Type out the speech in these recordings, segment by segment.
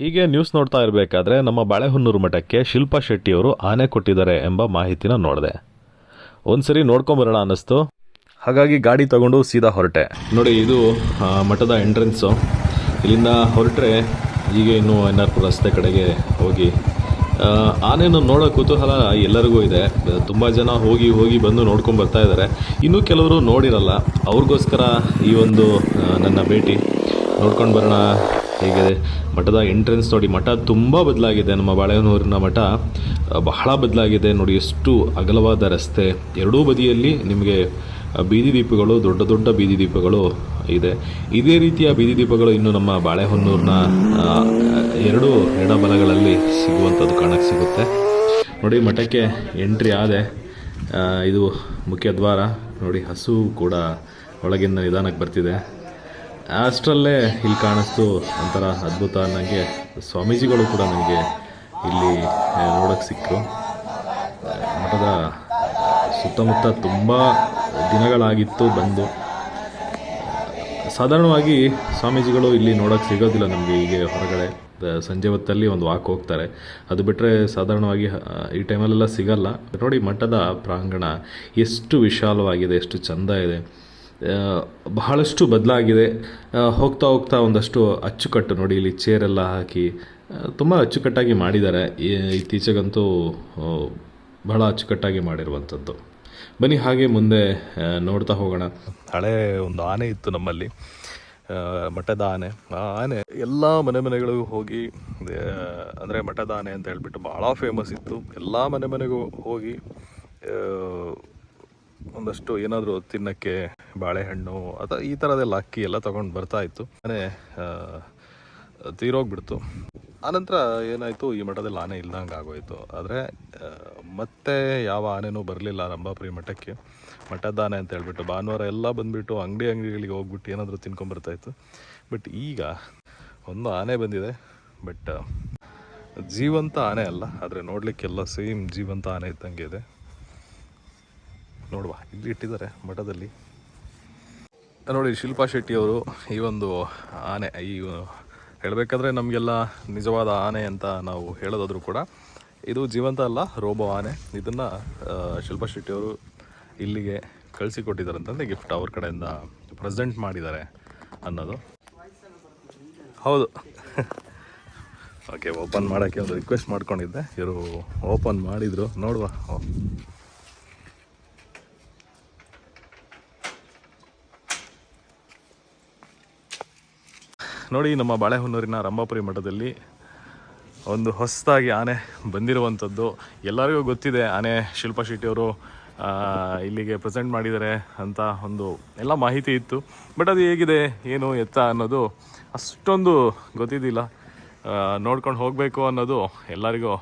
ಹೀಗೆ ನ್ಯೂಸ್ ನೋಡ್ತಾ ಇರಬೇಕಾದ್ರೆ ನಮ್ಮ ಬಾಳೆಹೊನ್ನೂರು ಮಠಕ್ಕೆ ಶಿಲ್ಪಾ ಶೆಟ್ಟಿಯವರು ಆನೆ ಕೊಟ್ಟಿದ್ದಾರೆ ಎಂಬ ಮಾಹಿತಿನ ನೋಡಿದೆ. ಒಂದ್ಸರಿ ನೋಡ್ಕೊಂಬರೋಣ ಅನ್ನಿಸ್ತು. ಹಾಗಾಗಿ ಗಾಡಿ ತಗೊಂಡು ಸೀದಾ ಹೊರಟೆ. ನೋಡಿ, ಇದು ಮಠದ ಎಂಟ್ರೆನ್ಸು ಇಲ್ಲಿಂದ ಹೊರಟ್ರೆ ಹೀಗೆ ಇನ್ನು ಎನ್ ಆರ್ ರಸ್ತೆ ಕಡೆಗೆ ಹೋಗಿ. ಆನೆಯನ್ನು ನೋಡೋ ಕುತೂಹಲ ಎಲ್ಲರಿಗೂ ಇದೆ. ತುಂಬ ಜನ ಹೋಗಿ ಹೋಗಿ ಬಂದು ನೋಡ್ಕೊಂಡು ಬರ್ತಾ ಇದ್ದಾರೆ. ಇನ್ನೂ ಕೆಲವರು ನೋಡಿರಲ್ಲ. ಅವ್ರಿಗೋಸ್ಕರ ಈ ಒಂದು ನನ್ನ ಭೇಟಿ. ನೋಡ್ಕೊಂಡು ಬರೋಣ. ಹೀಗೆ ಮಠದ ಎಂಟ್ರೆನ್ಸ್ ನೋಡಿ ಮಠ ತುಂಬ ಬದಲಾಗಿದೆ. ನಮ್ಮ ಬಾಳೆಹೊನ್ನೂರಿನ ಮಠ ಬಹಳ ಬದಲಾಗಿದೆ. ನೋಡಿ ಎಷ್ಟು ಅಗಲವಾದ ರಸ್ತೆ. ಎರಡೂ ಬದಿಯಲ್ಲಿ ನಿಮಗೆ ಬೀದಿ ದೀಪಗಳು, ದೊಡ್ಡ ದೊಡ್ಡ ಬೀದಿ ದೀಪಗಳು ಇದೆ. ಇದೇ ರೀತಿಯ ಬೀದಿ ದೀಪಗಳು ಇನ್ನು ನಮ್ಮ ಬಾಳೆಹೊನ್ನೂರಿನ ಎರಡು ಎಡಬಲಗಳಲ್ಲಿ ಸಿಗುವಂಥದ್ದು ಕಾಣಕ್ಕೆ ಸಿಗುತ್ತೆ. ನೋಡಿ ಮಠಕ್ಕೆ ಎಂಟ್ರಿ ಆದೆ ಇದು ಮುಖ್ಯ ದ್ವಾರ. ನೋಡಿ ಹಸು ಕೂಡ ಒಳಗಿಂದ ನಿಧಾನಕ್ಕೆ ಬರ್ತಿದೆ. ಅಷ್ಟರಲ್ಲೇ ಇಲ್ಲಿ ಕಾಣಿಸ್ತು ಒಂಥರ ಅದ್ಭುತ ನನಗೆ ಸ್ವಾಮೀಜಿಗಳು ಕೂಡ ನನಗೆ ಇಲ್ಲಿ ನೋಡೋಕ್ಕೆ ಸಿಕ್ಕರು ಮಠದ ಸುತ್ತಮುತ್ತ ತುಂಬ ದಿನಗಳಾಗಿತ್ತು ಬಂದು. ಸಾಧಾರಣವಾಗಿ ಸ್ವಾಮೀಜಿಗಳು ಇಲ್ಲಿ ನೋಡೋಕ್ಕೆ ಸಿಗೋದಿಲ್ಲ ನಮಗೆ ಹೀಗೆ ಹೊರಗಡೆ. ಸಂಜೆ ಹೊತ್ತಲ್ಲಿ ಒಂದು ವಾಕ್ ಹೋಗ್ತಾರೆ. ಅದು ಬಿಟ್ಟರೆ ಸಾಧಾರಣವಾಗಿ ಈ ಟೈಮಲ್ಲೆಲ್ಲ ಸಿಗಲ್ಲ. ನೋಡಿ ಮಠದ ಪ್ರಾಂಗಣ ಎಷ್ಟು ವಿಶಾಲವಾಗಿದೆ, ಎಷ್ಟು ಚೆಂದ ಇದೆ. ಬಹಳಷ್ಟು ಬದಲಾಗಿದೆ. ಹೋಗ್ತಾ ಹೋಗ್ತಾ ಒಂದಷ್ಟು ಅಚ್ಚುಕಟ್ಟು ನೋಡಿ ಇಲ್ಲಿ ಚೇರೆಲ್ಲ ಹಾಕಿ ತುಂಬ ಅಚ್ಚುಕಟ್ಟಾಗಿ ಮಾಡಿದ್ದಾರೆ. ಇತ್ತೀಚೆಗಂತೂ ಬಹಳ ಅಚ್ಚುಕಟ್ಟಾಗಿ ಮಾಡಿರುವಂಥದ್ದು. ಬನ್ನಿ ಹಾಗೆ ಮುಂದೆ ನೋಡ್ತಾ ಹೋಗೋಣ. ಹಳೆ ಒಂದು ಆನೆ ಇತ್ತು ನಮ್ಮಲ್ಲಿ. ಮಠದ ಆನೆ. ಆ ಆನೆ ಎಲ್ಲ ಮನೆ ಮನೆಗಳಿಗೂ ಹೋಗಿ ಅಂದರೆ ಮಠದ ಆನೆ ಅಂತ ಹೇಳ್ಬಿಟ್ಟು ಭಾಳ ಫೇಮಸ್ ಇತ್ತು. ಎಲ್ಲ ಮನೆ ಮನೆಗೂ ಹೋಗಿ ಒಂದಷ್ಟು ಏನಾದರೂ ತಿನ್ನಕ್ಕೆ ಬಾಳೆಹಣ್ಣು ಅಥವಾ ಈ ಥರದೆಲ್ಲ ಅಕ್ಕಿ ಎಲ್ಲ ತೊಗೊಂಡು ಬರ್ತಾ ಇತ್ತು. ಆನೆ ಆ, ತೀರೋಗ್ಬಿಡ್ತು. ಆನಂತರ ಏನಾಯಿತು ಈ ಮಠದಲ್ಲಿ ಆನೆ ಇಲ್ದಂಗೆ ಆಗೋಯ್ತು. ಆದರೆ ಮತ್ತೆ ಯಾವ ಆನೆನೂ ಬರಲಿಲ್ಲ ರಂಭಾಪುರಿ ಮಠಕ್ಕೆ. ಮಠದ ಆನೆ ಅಂತ ಹೇಳ್ಬಿಟ್ಟು ಭಾನುವಾರ ಎಲ್ಲ ಬಂದುಬಿಟ್ಟು ಅಂಗಡಿ ಅಂಗಡಿಗಳಿಗೆ ಹೋಗ್ಬಿಟ್ಟು ಏನಾದರೂ ತಿನ್ಕೊಂಬರ್ತಾಯಿತ್ತು ಬಟ್ ಈಗ ಒಂದು ಆನೆ ಬಂದಿದೆ. ಬಟ್ ಜೀವಂತ ಆನೆ ಅಲ್ಲ. ಆದರೆ ನೋಡಲಿಕ್ಕೆಲ್ಲ ಸೇಮ್ ಜೀವಂತ ಆನೆ ಇದ್ದಂಗೆ ಇದೆ. ನೋಡುವ. ಇಲ್ಲಿ ಇಟ್ಟಿದ್ದಾರೆ ಮಠದಲ್ಲಿ. ನೋಡಿ, ಶಿಲ್ಪಾ ಶೆಟ್ಟಿ ಅವರು ಈ ಒಂದು ಆನೆ, ಈ ಹೇಳಬೇಕಾದ್ರೆ ನಮಗೆಲ್ಲ ನಿಜವಾದ ಆನೆ ಅಂತ ನಾವು ಹೇಳೋದಾದರೂ ಕೂಡ ಇದು ಜೀವಂತ ಅಲ್ಲ, ರೋಬೋ ಆನೆ. ಇದನ್ನು ಶಿಲ್ಪಾ ಶೆಟ್ಟಿಯವರು ಇಲ್ಲಿಗೆ ಕಳಿಸಿಕೊಟ್ಟಿದ್ದಾರೆ ಅಂತಂದರೆ ಗಿಫ್ಟ್ ಅವ್ರ ಕಡೆಯಿಂದ ಪ್ರೆಸೆಂಟ್ ಮಾಡಿದ್ದಾರೆ ಅನ್ನೋದು. ಹೌದು. ಓಕೆ ಓಪನ್ ಮಾಡೋಕ್ಕೆ ಒಂದು ರಿಕ್ವೆಸ್ಟ್ ಮಾಡ್ಕೊಂಡಿದ್ದೆ. ಇವರು ಓಪನ್ ಮಾಡಿದರು. ನೋಡುವ. ನೋಡಿ, ನಮ್ಮ ಬಾಳೆಹೊನ್ನೂರಿನ ರಂಭಾಪುರಿ ಮಠದಲ್ಲಿ ಒಂದು ಹೊಸದಾಗಿ ಆನೆ ಬಂದಿರುವಂಥದ್ದು. ಎಲ್ಲರಿಗೂ ಗೊತ್ತಿದೆ, ಆನೆ ಶಿಲ್ಪಾ ಶೆಟ್ಟಿಯವರು ಇಲ್ಲಿಗೆ ಪ್ರೆಸೆಂಟ್ ಮಾಡಿದ್ದಾರೆ ಅಂತ ಒಂದು ಎಲ್ಲ ಮಾಹಿತಿ ಇತ್ತು. ಬಟ್ ಅದು ಹೇಗಿದೆ, ಏನು ಎತ್ತ ಅನ್ನೋದು ಅಷ್ಟೊಂದು ಗೊತ್ತಿದ್ದಿಲ್ಲ. ನೋಡ್ಕೊಂಡು ಹೋಗಬೇಕು ಅನ್ನೋದು ಎಲ್ಲರಿಗೂ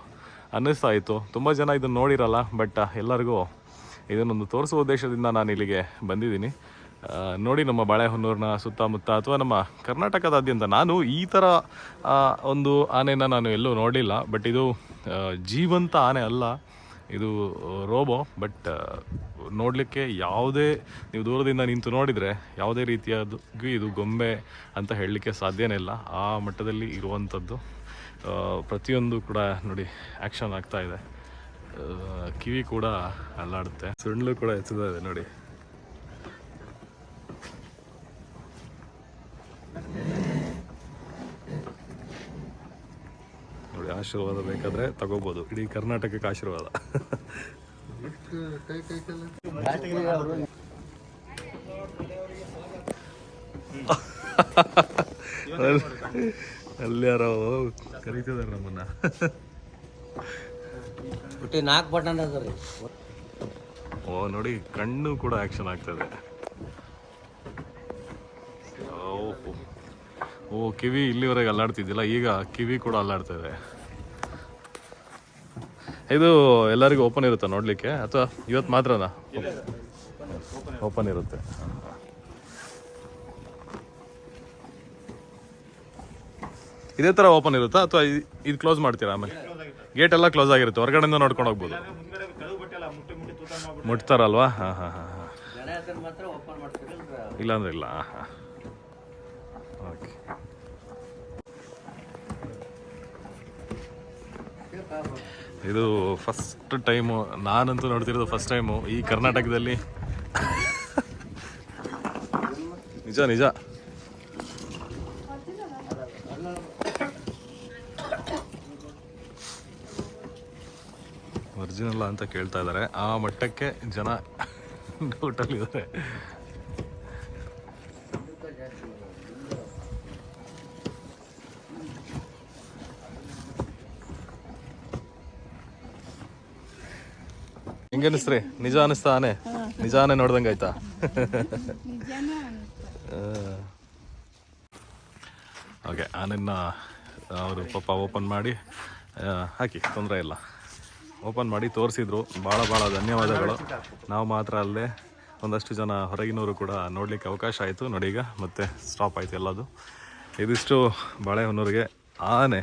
ಅನ್ನಿಸ್ತಾ ಇತ್ತು. ತುಂಬ ಜನ ಇದನ್ನು ನೋಡಿರಲ್ಲ ಬಟ್ ಎಲ್ಲರಿಗೂ ಇದನ್ನೊಂದು ತೋರಿಸುವ ಉದ್ದೇಶದಿಂದ ನಾನು ಇಲ್ಲಿಗೆ ಬಂದಿದ್ದೀನಿ. ನೋಡಿ ನಮ್ಮ ಬಾಳೆಹೊನ್ನೂರಿನ ಸುತ್ತಮುತ್ತ ಅಥವಾ ನಮ್ಮ ಕರ್ನಾಟಕದಾದ್ಯಂತ ನಾನು ಈ ಥರ ಒಂದು ಆನೆನ ನಾನು ಎಲ್ಲೂ ನೋಡಲಿಲ್ಲ ಬಟ್ ಇದು ಜೀವಂತ ಆನೆ ಅಲ್ಲ. ಇದು ರೋಬೋ ಬಟ್ ನೋಡಲಿಕ್ಕೆ ಯಾವುದೇ, ನೀವು ದೂರದಿಂದ ನಿಂತು ನೋಡಿದರೆ ಯಾವುದೇ ರೀತಿಯಾದಗೂ ಇದು ಗೊಂಬೆ ಅಂತ ಹೇಳಲಿಕ್ಕೆ ಸಾಧ್ಯನೇ ಇಲ್ಲ. ಆ ಮಟ್ಟದಲ್ಲಿ ಇರುವಂಥದ್ದು ಪ್ರತಿಯೊಂದು ಕೂಡ ನೋಡಿ ಆ್ಯಕ್ಷನ್ ಆಗ್ತಾ ಇದೆ. ಕಿವಿ ಕೂಡ ಅಲ್ಲಾಡುತ್ತೆ. ಸುಳ್ಳು ಕೂಡ ಎತ್ತುತ್ತಾ ಇದೆ ನೋಡಿ. ನೋಡಿ ಆಶೀರ್ವಾದ ಬೇಕಾದ್ರೆ ತಗೋಬೋದು. ಇಡೀ ಕರ್ನಾಟಕಕ್ಕೆ ಆಶೀರ್ವಾದ. ಅಲ್ಲಿ ಯಾರೋ ಕರೀತಿದಾರೆ ನಮ್ಮನ್ನ. ನಾಲ್ಕು ಬಟನ್ ಓ ನೋಡಿ ಕಣ್ಣು ಕೂಡ ಆಕ್ಷನ್ ಆಗ್ತದೆ. ಓ, ಓ ಕಿವಿ ಇಲ್ಲಿವರೆಗೆ ಅಲ್ಲಾಡ್ತಿದ್ದಿಲ್ಲ ಈಗ ಕಿವಿ ಕೂಡ ಅಲ್ಲಾಡ್ತಾ ಇದೆ ಎಲ್ಲರಿಗೂ ಓಪನ್ ಇರುತ್ತಾ ನೋಡಲಿಕ್ಕೆ? ಅಥವಾ ಇವತ್ತು ಮಾತ್ರನಾ? ಓಪನ್ ಇರುತ್ತೆ. ಇದೇ ತರ ಓಪನ್ ಇರುತ್ತಾ? ಅಥವಾ ಇದು ಕ್ಲೋಸ್ ಮಾಡ್ತೀರಾ ಆಮೇಲೆ? ಗೇಟ್ ಎಲ್ಲ ಕ್ಲೋಸ್ ಆಗಿರುತ್ತೆ. ಹೊರಗಡೆಯಿಂದ ನೋಡ್ಕೊಂಡು ಹೋಗ್ಬೋದು. ಮುಟ್ತಾರಲ್ವಾ? ಹಾಂ ಹಾಂ ಹಾಂ ಹಾಂ. ಇಲ್ಲಾಂದ್ರೆ ಇಲ್ಲ. ಹಾಂ ಹಾಂ. ಓಕೆ ಇದು ಫಸ್ಟ್ ಟೈಮು ನಾನಂತೂ ನೋಡ್ತಿರೋದು ಫಸ್ಟ್ ಟೈಮು ಈ ಕರ್ನಾಟಕದಲ್ಲಿ. ನಿಜ ನಿಜ. ಒರಿಜಿನಲ್ ಅಂತ ಕೇಳ್ತಾ ಇದ್ದಾರೆ. ಆ ಮಟ್ಟಕ್ಕೆ ಜನ ಡೌಟಲ್ಲಿದ್ದಾರೆ ಹೆಂಗ ಅನಿಸ್ತ್ರಿ ನಿಜ ಅನಿಸ್ತಾ ಆನೆ. ನಿಜಾನೇ ನೋಡ್ದಂಗೆ ಆಯ್ತಾ? ಓಕೆ ಆನೆನ್ನ ಅವರು ಪಾಪ ಓಪನ್ ಮಾಡಿ ಹಾಕಿ ತೊಂದರೆ ಇಲ್ಲ. ಓಪನ್ ಮಾಡಿ ತೋರಿಸಿದ್ರು. ಭಾಳ ಭಾಳ ಧನ್ಯವಾದಗಳು. ನಾವು ಮಾತ್ರ ಅಲ್ಲೇ ಒಂದಷ್ಟು ಜನ ಹೊರಗಿನವರು ಕೂಡ ನೋಡಲಿಕ್ಕೆ ಅವಕಾಶ ಆಯಿತು. ನೋಡಿ ಈಗ ಮತ್ತೆ ಸ್ಟಾಪ್ ಆಯಿತು ಎಲ್ಲದು. ಇದಿಷ್ಟು ಬಾಳೆಹೊನ್ನೂರಿಗೆ ಆನೆ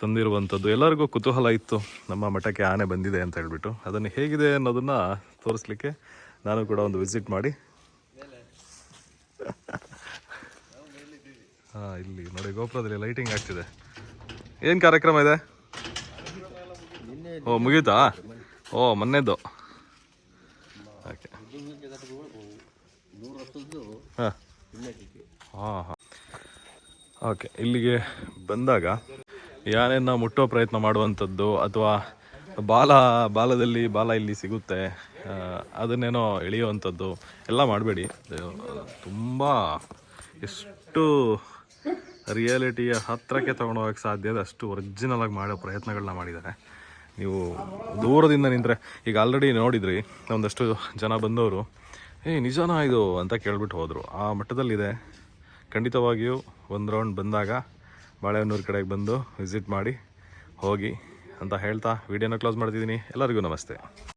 ತಂದಿರುವಂಥದ್ದು. ಎಲ್ಲರಿಗೂ ಕುತೂಹಲ ಇತ್ತು. ನಮ್ಮ ಮಠಕ್ಕೆ ಆನೆ ಬಂದಿದೆ ಅಂತ ಹೇಳ್ಬಿಟ್ಟು. ಅದನ್ನು ಹೇಗಿದೆ ಅನ್ನೋದನ್ನು ತೋರಿಸ್ಲಿಕ್ಕೆ ನಾನು ಕೂಡ ಒಂದು ವಿಸಿಟ್ ಮಾಡಿ. ಹಾಂ, ಇಲ್ಲಿ ನೋಡಿ, ಗೋಪುರದಲ್ಲಿ ಲೈಟಿಂಗ್ ಆಗ್ತಿದೆ. ಏನು ಕಾರ್ಯಕ್ರಮ ಇದೆ? ಓ, ಮುಗೀತಾ? ಓ, ಮೊನ್ನೆದ್ದು. ಓಕೆ. ಹಾಂ ಹಾಂ. ಹಾಂ ಓಕೆ, ಇಲ್ಲಿಗೆ ಬಂದಾಗ ಯಾನೇನ ಮುಟ್ಟೋ ಪ್ರಯತ್ನ ಮಾಡುವಂಥದ್ದು ಅಥವಾ ಬಾಲ, ಬಾಲದಲ್ಲಿ ಬಾಲ ಇಲ್ಲಿ ಸಿಗುತ್ತೆ ಅದನ್ನೇನೋ ಎಳೆಯುವಂಥದ್ದು ಎಲ್ಲ ಮಾಡಬೇಡಿ. ತುಂಬ ಎಷ್ಟು ರಿಯಾಲಿಟಿಯ ಹತ್ತಿರಕ್ಕೆ ತೊಗೊಂಡೋಗಕ್ಕೆ ಸಾಧ್ಯ ಇದೆ, ಅಷ್ಟು ಒರಿಜಿನಲ್ ಆಗಿ ಮಾಡೋ ಪ್ರಯತ್ನಗಳನ್ನ ಮಾಡಿದ್ದಾರೆ. ನೀವು ದೂರದಿಂದ ನಿಂತರೆ, ಈಗ ಆಲ್ರೆಡಿ ನೋಡಿದ್ರಿ, ಒಂದಷ್ಟು ಜನ ಬಂದವರು, ಏ, ನಿಜನಾ ಇದು? ಅಂತ ಕೇಳ್ಬಿಟ್ಟು ಹೋದರು. ಆ ಮಟ್ಟದಲ್ಲಿದೆ. ಖಂಡಿತವಾಗಿಯೂ ಒಂದು ರೌಂಡ್ ಬಂದಾಗ ಬಾಳೆಹೊನ್ನೂರು ಕಡೆಗೆ ಬಂದು ವಿಸಿಟ್ ಮಾಡಿ ಹೋಗಿ ಅಂತ ಹೇಳ್ತಾ ವಿಡಿಯೋನ ಕ್ಲೋಸ್ ಮಾಡ್ತಿದ್ದೀನಿ. ಎಲ್ಲರಿಗೂ ನಮಸ್ತೆ.